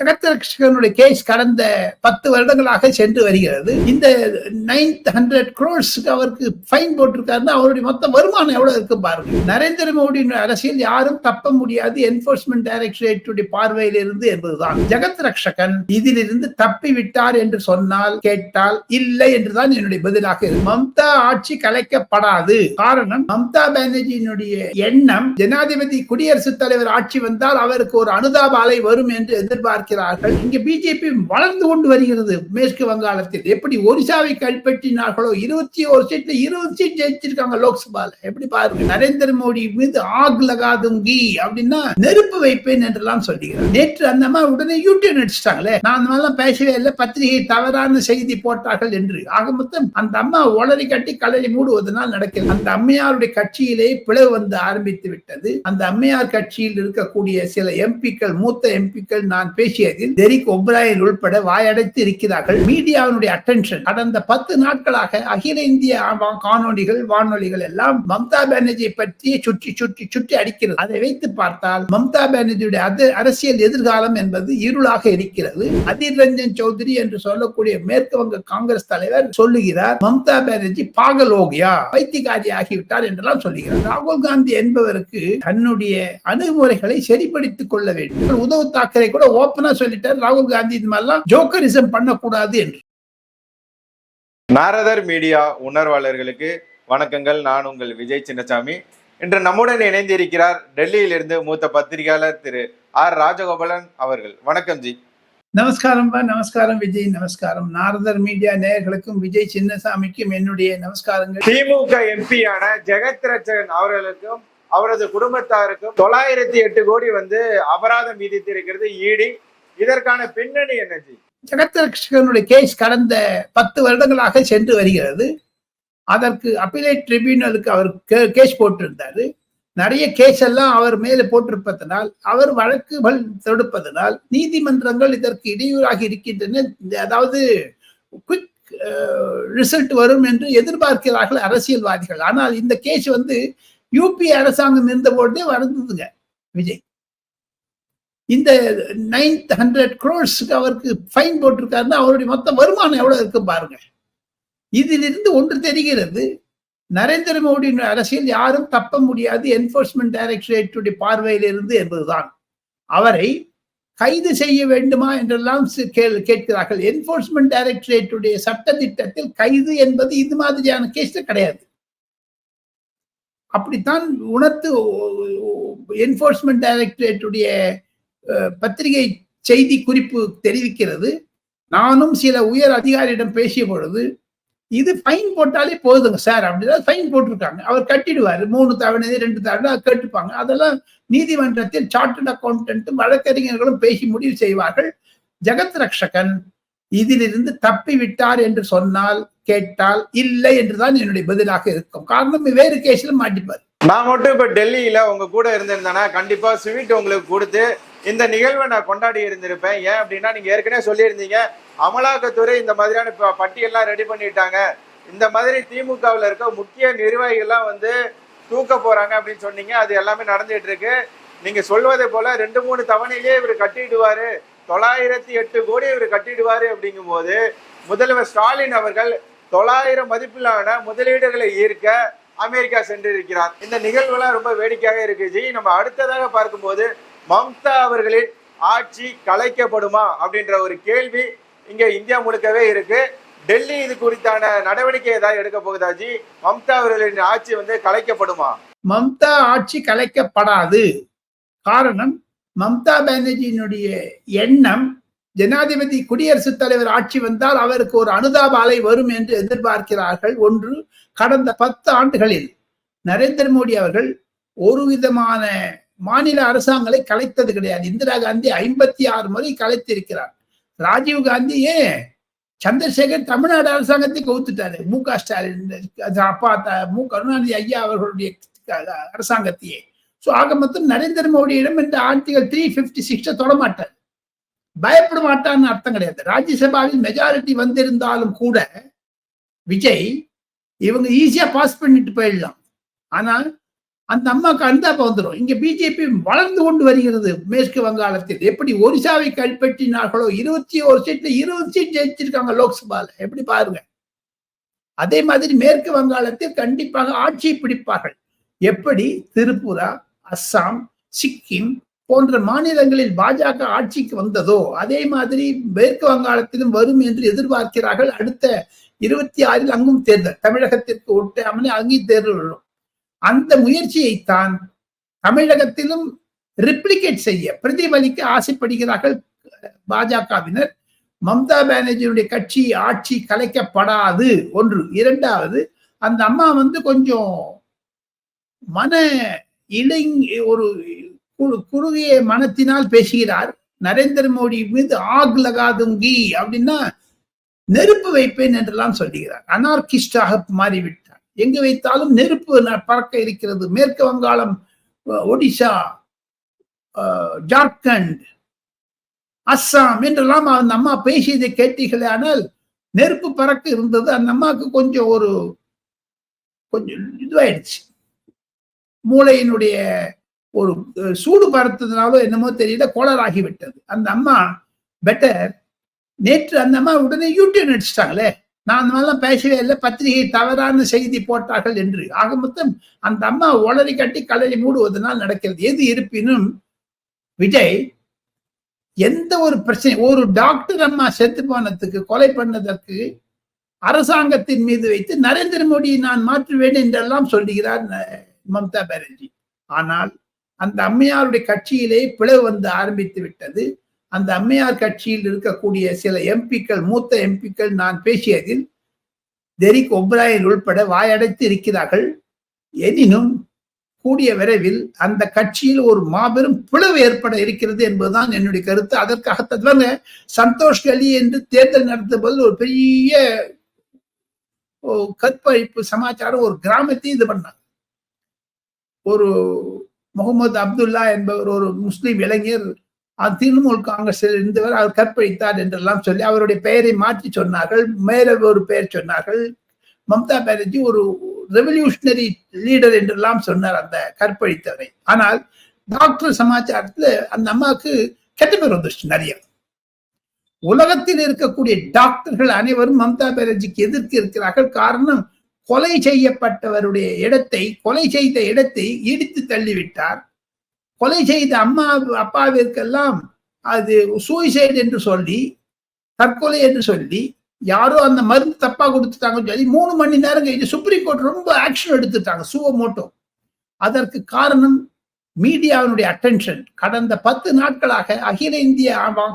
ஜெகத்ரக்ஷகனுடைய case கடந்த பத்து வருடங்களாக சென்று வருகிறது. இந்த நைன்த் ஹண்ட்ரட் குரோர்ஸ்க்கு அவருக்கு ஃபைன் போட்டிருக்காருன்னா அவருடைய மொத்த வருமானம் எவ்வளவு இருக்கு பாருங்க. நரேந்திர மோடியின் அரசியல் யாரும் தப்ப முடியாது. என்போர்ஸ்மெண்ட் டைரக்டரேட்டுடைய பார்வையில் இருந்து என்பதுதான். ஜெகத் ரக்ஷகன் இதிலிருந்து தப்பி விட்டார் என்று சொன்னால் கேட்டால் இல்லை என்றுதான் என்னுடைய பதிலாக இருக்கும் மம்தா ஆட்சி கலைக்கப்படாது. காரணம் மம்தா பானர்ஜியினுடைய எண்ணம் ஜனாதிபதி குடியரசுத் தலைவர் ஆட்சி வந்தால் அவருக்கு ஒரு அனுதாப அலை வரும் என்று எதிர்பார்க்கிறார்கள் இங்க பிஜேபி வளர்ந்து கொண்டு வருகிறது மேற்கு வங்காளத்தில். எப்படி ஒரிசாவை கைப்பற்றினார்களோ? இருபத்தி ஒரு சீட்ல இருபது சீட் ஜெயிச்சிருக்காங்க லோக்சபால. எப்படி பாருங்க நரேந்திர மோடி மீது ஆக் லகாதுங்கி அப்படின்னா நெருப்பு வைப்பேன் என்றெல்லாம் சொல்லுகிறார். நேற்று அந்த அம்மா உடனே யூடியூப் நடிச்சிட்டாங்களே நான் அந்த மாதிரிலாம் பேசவே இல்லை. பத்திரிகை தவறான செய்தி போட்டார்கள் என்று. ஆக மொத்தம் அந்த அம்மா ஒளரி கட்டி கலரி மூடுவதனால் நடக்கிறது. அந்த அம்மையாருடைய கட்சியிலே பிளவு வந்து ஆரம்பித்து விட்டது. அந்த அம்மையார் கட்சியில் இருக்கக்கூடிய சில எம்பிக்கள் மூத்த எம்பிக்கள் நான் பேசியதில் டெரிக் ஒப்ராயன் உள்பட வாயடைத்து இருக்கிறார்கள். மீடியாவினுடைய அட்டென்ஷன் கடந்த பத்து நாட்களாக அகில இந்திய காணொலிகள் வானொலிகள் எல்லாம் மம்தா பானர்ஜியை பற்றி சுற்றி சுற்றி சுற்றி அடிக்கிறது. அதை வைத்து பார்த்தால் மம்தா பானர்ஜியுடைய அது அரசியல் எதிர்காலம் என்பது இருளாக இருக்கிறது. அதிர் ரஞ்சன் சௌத்ரி என்று சொல்லக்கூடிய மேற்கு வங்க காங்கிரஸ் தலைவர் சொல்லுகிறார் மம்தா பானர்ஜி பாகலோகியா வைத்தியகாரி ஆகிவிட்டார் என்றெல்லாம் சொல்லுகிறார். ராகுல் காந்தி என்பவருக்கு தன்னுடைய அணுகுமுறைகளை சரிப்படுத்திக் கொள்ள வேண்டும். உதவு தாக்கரே கூட ஓபன் ஓப்பனா சொல்லிட்டார் ராகுல் காந்தி இந்த மாதிரிலாம் ஜோக்கரிசம் பண்ணக்கூடாது என்று. நாரதர் மீடியா உணர்வாளர்களுக்கு வணக்கங்கள். நான் உங்கள் விஜய் சின்னசாமி. இன்று நம்முடன் இணைந்திருக்கிறார் டெல்லியிலிருந்து மூத்த பத்திரிகையாளர் திரு ஆர் ராஜகோபாலன் அவர்கள். வணக்கம் ஜி. நமஸ்காரம் நமஸ்காரம் விஜய் நமஸ்காரம். நாரதர் மீடியா நேயர்களுக்கும் விஜய் சின்னசாமிக்கும் என்னுடைய நமஸ்காரங்கள். திமுக எம்பியான ஜெகத் ரட்சகன் அவர்களுக்கும் அவரது குடும்பத்தாருக்கும் தொள்ளாயிரத்தி எட்டு கோடி வந்து அபராதம் விதித்திருக்கிறது. ஈடி இதற்கான பின்னணி என்னஜி? ஜி கேஸ் கடந்த பத்து வருடங்களாக சென்று வருகிறது. அதற்கு அப்பீலேட் ட்ரிபியூனலுக்கு அவர் கே- கேஸ் போட்டிருந்தாரு. நிறைய கேஸ் எல்லாம் அவர் மேலே போட்டிருப்பதனால் அவர் வழக்குகள் தொடுப்பதனால் நீதிமன்றங்கள் இதற்கு இடையூறாக இருக்கின்றன. அதாவது குவிக் ரிசல்ட் வரும் என்று எதிர்பார்க்கிறார்கள் அரசியல்வாதிகள். ஆனால் இந்த கேஸ் வந்து யூபி அரசாங்கம் இருந்தபோதே வந்ததுங்க விஜய். இந்த நைன்த் ஹண்ட்ரட் குரோர்ஸ்க்கு அவருக்கு ஃபைன் போட்டிருக்காருன்னா அவருடைய மொத்த வருமானம் எவ்வளவு இருக்கு பாருங்க. இதிலிருந்து ஒன்று தெரிகிறது நரேந்திர மோடியின் அரசியல் யாரும் தப்ப முடியாது என்போர்ஸ்மெண்ட் டைரக்டரேட்டுடைய பார்வையில் இருந்து என்பதுதான். அவரை கைது செய்ய வேண்டுமா என்றெல்லாம் கேட்கிறார்கள். என்போர்ஸ்மெண்ட் டைரக்டரேட்டுடைய சட்ட திட்டத்தில் கைது என்பது இது மாதிரியான கேஸ்ல கிடையாது. அப்படித்தான் உணர்த்து என்போர்ஸ்மெண்ட் டைரக்டரேட்டுடைய பத்திரிகை செய்தி குறிப்பு தெரிவிக்கிறது. நானும் சில உயர் அதிகாரியிடம் பேசிய பொழுது இது ஃபைன் போட்டாலே போதுங்க சார் அப்படின்னா. ஃபைன் போட்டிருக்காங்க. அவர் கட்டிடுவார். மூணு தவணை ரெண்டு தவணை கேட்டுப்பாங்க. அதெல்லாம் நீதிமன்றத்தில் சார்ட்டர்ட் அக்கௌண்டன்ட்டும் வழக்கறிஞர்களும் பேசி முடிவு செய்வார்கள். ஜெகத் ரக்ஷகன் இதிலிருந்து தப்பி விட்டார் என்று சொன்னால் கேட்டால் இல்லை என்றுதான் என்னுடைய பதிலாக இருக்கும். காரணம் வேறு கேஸ்ல மாட்டிப்பார். நான் மட்டும் இப்ப டெல்லியில உங்க கூட இருந்திருந்தேன்னா கண்டிப்பா ஸ்வீட் உங்களுக்கு கொடுத்து இந்த நிகழ்வை நான் கொண்டாடி இருந்திருப்பேன். ஏன் அப்படின்னா நீங்க ஏற்கனவே சொல்லியிருந்தீங்க அமலாக்கத்துறை இந்த மாதிரியான ப- பட்டியல்லாம் ரெடி பண்ணிட்டாங்க. இந்த மாதிரி திமுகவில் இருக்க முக்கிய நிர்வாகிகள்லாம் வந்து தூக்க போறாங்க அப்படின்னு சொன்னீங்க. அது எல்லாமே நடந்துட்டு இருக்கு. நீங்க சொல்வதை போல ரெண்டு மூணு தவணையிலேயே இவர் கட்டிடுவாரு. தொள்ளாயிரத்தி எட்டு கோடி இவர் கட்டிடுவாரு அப்படிங்கும்போது முதல்வர் ஸ்டாலின் அவர்கள் தொள்ளாயிரம் மதிப்பிலான முதலீடுகளை ஈர்க்க அமெரிக்கா சென்றிருக்கிறார். இந்த நிகழ்வுலாம் ரொம்ப வேடிக்கையாக இருக்கு. ஜி நம்ம அடுத்ததாக பார்க்கும்போது மம்தா அவர்களின் ஆட்சி கலைக்கப்படுமா அப்படின்ற ஒரு கேள்வி இங்க இந்தியா முழுக்கவே இருக்கு. டெல்லி இது குறித்தான நடவடிக்கை ஏதாவது எடுக்க போகுதா ஜி? மம்தா அவர்களின் ஆட்சி வந்து கலைக்கப்படுமா? மம்தா ஆட்சி கலைக்கப்படாது. காரணம் மம்தா பானர்ஜியினுடைய எண்ணம் ஜனாதிபதி குடியரசுத் தலைவர் ஆட்சி வந்தால் அவருக்கு ஒரு அனுதாப அலை வரும் என்று எதிர்பார்க்கிறார்கள். ஒன்று கடந்த பத்து ஆண்டுகளில் நரேந்திர மோடி அவர்கள் ஒரு விதமான மாநில அரசாங்கங்களை கலைத்தது கிடையாது. இந்திரா காந்தி ஐம்பத்தி ஆறு முறை கலைத்திருக்கிறார். ராஜீவ் காந்தி ஏன்? சந்திரசேகர் தமிழ்நாடு அரசாங்கத்தை கவுத்துட்டாரு மு க ஸ்டாலின் அப்பா த- மு கருணாநிதி ஐயா அவர்களுடைய அரசாங்கத்தையே. சோ ஆக மொத்தம் நரேந்திர மோடியிடம் இந்த ஆர்டிகல் த்ரீ பிப்டி சிக்ஸ தொடமாட்டார். பயப்பட மாட்டான்னு அர்த்தம் கிடையாது. ராஜ்யசபாவில் மெஜாரிட்டி வந்திருந்தாலும் கூட விஜய் இவங்க ஈஸியா பாஸ் பண்ணிட்டு போயிடலாம். ஆனா அந்த அம்மாக்கு அந்தாப்ப வந்துடும் இங்க பிஜேபி வளர்ந்து கொண்டு வருகிறது மேற்கு வங்காளத்தில். எப்படி ஒரிசாவை கைப்பற்றினார்களோ? இருபத்தி ஒரு சீட்ல இருபது சீட் ஜெயிச்சிருக்காங்க லோக்சபால. எப்படி பாருங்க. அதே மாதிரி மேற்கு வங்காளத்தில் கண்டிப்பாக ஆட்சியை பிடிப்பார்கள். எப்படி? திரிபுரா அஸ்ஸாம் சிக்கிம் போன்ற மாநிலங்களில் பாஜக ஆட்சிக்கு வந்ததோ அதே மாதிரி மேற்கு வங்காளத்திலும் வரும் என்று எதிர்பார்க்கிறார்கள் அடுத்த இருபத்தி ஆறில் அங்கும் தேர்தல். தமிழகத்திற்கு ஒட்டாமல் அங்கேயும் தேர்தல் வரும். அந்த முயற்சியைத்தான் தமிழகத்திலும் ரிப்ளிகேட் செய்ய பிரதிபலிக்க ஆசைப்படுகிறார்கள் பாஜகவினர். மம்தா பானர்ஜியுடைய கட்சி ஆட்சி கலைக்கப்படாது. ஒன்று. இரண்டாவது அந்த அம்மா வந்து கொஞ்சம் மன இளைஞ ஒரு குறுகிய மனத்தினால் பேசுகிறார். நரேந்திர மோடி மீது ஆக் லகாதுங்கி அப்படின்னா நெருப்பு வைப்பேன் என்றெல்லாம் சொல்லுகிறார். அனார்கிஸ்டாக மாறிவிட்டார். எங்கு வைத்தாலும் நெருப்பு ந- பறக்க இருக்கிறது. மேற்கு வங்காளம் ஒடிசா ஜார்க்கண்ட் அஸ்ஸாம் என்றெல்லாம் அந்த அம்மா பேசியதை கேட்டீர்களே ஆனால் நெருப்பு பறக்க இருந்தது. அந்த அம்மாவுக்கு கொஞ்சம் ஒரு கொஞ்சம் இதுவாயிடுச்சு. மூளையினுடைய ஒரு சூடு பறத்ததுனாலோ என்னமோ தெரியல கோளராகிவிட்டது அந்த அம்மா பெட்டர் நேற்று அந்த அம்மா உடனே யூடியூப் அடிச்சிட்டாங்களே. நான் அந்த மாதிரிலாம் பேசவே இல்லை. பத்திரிகை தவறான செய்தி போட்டார்கள் என்று. ஆக மொத்தம் அந்த அம்மா ஒளரி கட்டி கலரை மூடுவதனால் நடக்கிறது. எது இருப்பினும் விஜய் எந்த ஒரு பிரச்சனை ஒரு டாக்டர் அம்மா செத்து போனதுக்கு கொலை பண்ணதற்கு அரசாங்கத்தின் மீது வைத்து நரேந்திர மோடியை நான் மாற்றுவேன் என்றெல்லாம் சொல்லுகிறார் மம்தா பானர்ஜி. ஆனால் அந்த அம்மையாருடைய கட்சியிலே பிளவு வந்து ஆரம்பித்து விட்டது. அந்த அம்மையார் கட்சியில் இருக்கக்கூடிய சில எம்பிக்கள் மூத்த எம்பிக்கள் நான் பேசியதில் டெரிக் ஒப்ராயன் உள்பட வாயடைத்து இருக்கிறார்கள். எனினும் கூடிய விரைவில் அந்த கட்சியில் ஒரு மாபெரும் பிளவு ஏற்பட இருக்கிறது என்பதுதான் என்னுடைய கருத்து. அதற்காக தவிர சந்தோஷ் கலி என்று தேர்தல் நடத்தும் போது ஒரு பெரிய ஓ, கற்பழிப்பு சமாச்சாரம் ஒரு கிராமத்தை இது பண்ணாங்க. ஒரு முகமது அப்துல்லா என்பவர் ஒரு முஸ்லீம் இளைஞர் அது திரிணாமுல் காங்கிரஸில் இருந்தவர் அவர் கற்பழித்தார் என்றெல்லாம் சொல்லி அவருடைய பெயரை மாற்றி சொன்னார்கள். மேல ஒரு பெயர் சொன்னார்கள். மம்தா பானர்ஜி ஒரு ரெவல்யூஷனரி லீடர் என்றெல்லாம் சொன்னார் அந்த கற்பழித்தவரை. ஆனால் டாக்டர் சமாச்சாரத்துல அந்த அம்மாவுக்கு கெட்ட பேர் வந்துருச்சு நிறைய. உலகத்தில் இருக்கக்கூடிய டாக்டர்கள் அனைவரும் மம்தா பானர்ஜிக்கு எதிர்த்து இருக்கிறார்கள். காரணம் கொலை செய்யப்பட்டவருடைய இடத்தை கொலை செய்த இடத்தை இடித்து தள்ளிவிட்டார். கொலை செய்த அம்மா அப்பாவிற்கெல்லாம் அது சூசைடு என்று சொல்லி தற்கொலை என்று சொல்லி யாரோ அந்த மருந்து தப்பா கொடுத்துட்டாங்கன்னு சொல்லி மூணு மணி நேரம் கழிச்சு சுப்ரீம் கோர்ட் ரொம்ப ஆக்ஷன் எடுத்துட்டாங்க சுவ மோட்டோ அதற்கு காரணம் மீடியாவினுடைய அட்டென்ஷன் கடந்த பத்து நாட்களாக அகில இந்திய வா-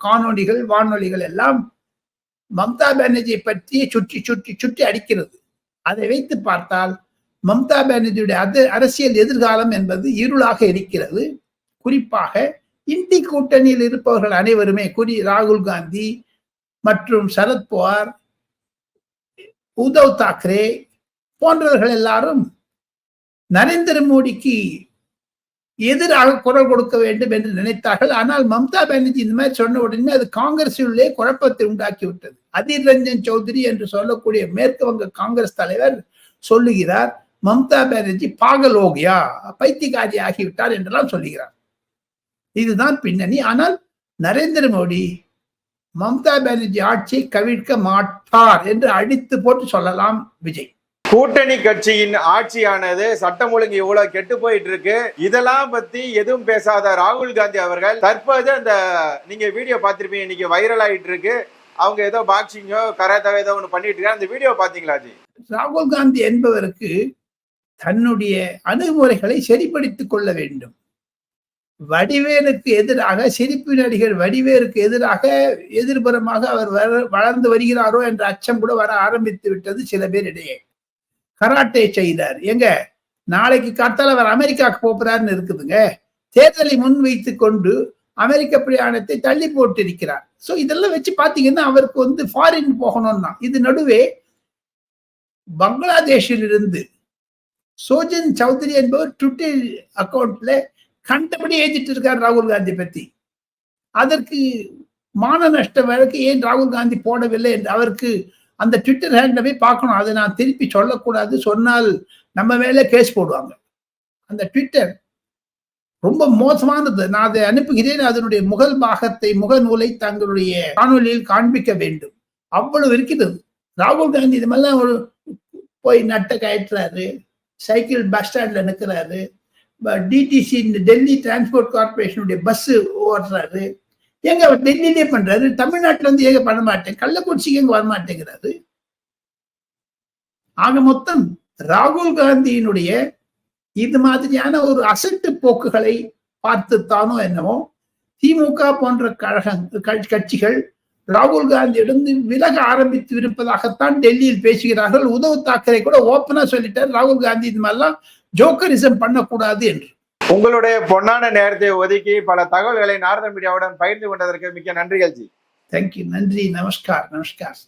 காணொளிகள் வானொலிகள் எல்லாம் மம்தா பானர்ஜியை பற்றி சுற்றி சுற்றி சுற்றி அடிக்கிறது. அதை வைத்து பார்த்தால் மம்தா பானர்ஜியுடைய அது அரசியல் எதிர்காலம் என்பது இருளாக இருக்கிறது. குறிப்பாக இந்தி கூட்டணியில் இருப்பவர்கள் அனைவருமே குறி ராகுல் காந்தி மற்றும் சரத்பவார் உத்தவ் தாக்கரே போன்றவர்கள் எல்லாரும் நரேந்திர மோடிக்கு எதிராக குரல் கொடுக்க வேண்டும் என்று நினைத்தார்கள். ஆனால் மம்தா பானர்ஜி இந்த மாதிரி சொன்ன உடனே அது காங்கிரசிலே குழப்பத்தை உண்டாக்கி விட்டது ரஞ்சன் சௌத்ரி என்று சொல்லக்கூடிய மேற்கு வங்க காங்கிரஸ் தலைவர் சொல்லுகிறார் மம்தா பானர்ஜி பாகலோகியா பைத்தியகாரி ஆகிவிட்டார் என்றெல்லாம் சொல்லுகிறார். இதுதான் பின்னணி. ஆனால் நரேந்திர மோடி மம்தா பானர்ஜி ஆட்சியை கவிழ்க்க மாட்டார் என்று அடித்து போட்டு சொல்லலாம் விஜய். கூட்டணி கட்சியின் ஆட்சியானது சட்டம் ஒழுங்கு இவ்வளவு கெட்டு போயிட்டு இருக்கு இதெல்லாம் பத்தி எதுவும் பேசாத ராகுல் காந்தி அவர்கள் தற்போது அந்த நீங்க வீடியோ பார்த்திருப்பீங்க இன்னைக்கு வைரல் ஆயிட்டு இருக்கு. அவங்க ஏதோ பாக்ஸிங்கோ கராத்தோ ஏதோ ஒண்ணு பண்ணிட்டு இருக்காங்க. அந்த வீடியோ பாத்தீங்களா ஜி? ராகுல் காந்தி என்பவருக்கு தன்னுடைய அணுகுமுறைகளை சரிப்படுத்திக் கொள்ள வேண்டும். வடிவேலுக்கு எதிராக சிரிப்பு நடிகர் வடிவேலுக்கு எதிராக எதிர்புறமாக அவர் வளர்ந்து வருகிறாரோ என்ற அச்சம் கூட வர ஆரம்பித்து விட்டது சில பேரிடையே கராட்டே செய்தார். எங்க? நாளைக்கு காத்தால் அவர் அமெரிக்காவுக்கு போகிறார்னு இருக்குதுங்க. தேர்தலை முன் வைத்து கொண்டு அமெரிக்க பிரயாணத்தை தள்ளி போட்டு இருக்கிறார் சோ இதெல்லாம் வச்சு பாத்தீங்கன்னா அவருக்கு வந்து ஃபாரின் போகணும்னா இது நடுவே பங்களாதேஷில் இருந்து சோஜன் சௌத்ரி என்பவர் ட்விட்டர் அக்கௌண்ட்ல கண்டபடி எழுதிட்டு இருக்கார் ராகுல் காந்தி பத்தி. அதற்கு மான நஷ்ட வழக்கு ஏன் ராகுல் காந்தி போடவில்லை என்று அவருக்கு அந்த ட்விட்டர் ஹேண்ட்ல போய் பார்க்கணும். அதை நான் திருப்பி சொல்லக்கூடாது சொன்னால் நம்ம மேலே கேஸ் போடுவாங்க. அந்த ட்விட்டர் ரொம்ப மோசமானது. நான் அதை அனுப்புகிறேன். அதனுடைய முகல் பாகத்தை முகநூலை தங்களுடைய காணொலியில் காண்பிக்க வேண்டும். அவ்வளவு இருக்கிறது. ராகுல் காந்தி இது மாதிரிலாம் ஒரு போய் நட்ட கயற்றாரு. சைக்கிள் பஸ் ஸ்டாண்டில் நிற்கிறாரு டிடிசி இந்த டெல்லி டிரான்ஸ்போர்ட் கார்பரேஷனுடைய பஸ்ஸு ஓடுறாரு எங்க அவர் டெல்லியிலே பண்றாரு. தமிழ்நாட்டில் வந்து ஏங்க பண்ண மாட்டேன்? கள்ளக்குறிச்சிக்கு எங்க வர மாட்டேங்கிறாரு ஆக மொத்தம் ராகுல் காந்தியினுடைய இது மாதிரியான ஒரு அசட்டு போக்குகளை பார்த்துத்தானோ என்னவோ திமுக போன்ற கழகம் கட்சிகள் ராகுல் காந்தியிடம் விலக ஆரம்பித்து இருப்பதாகத்தான் டெல்லியில் பேசுகிறார்கள். உத்தவ் தாக்கரே கூட ஓப்பனா சொல்லிட்டார். ராகுல் காந்தி இது மாதிரிலாம் ஜோக்கரிசம் பண்ணக்கூடாது என்று. உங்களுடைய பொன்னான நேரத்தை ஒதுக்கி பல தகவல்களை நாரத மீடியாவுடன் பகிர்ந்து கொண்டதற்கு மிக்க நன்றிகள் ஜி. தேங்க்யூ நன்றி. நமஸ்கார். நமஸ்கார்.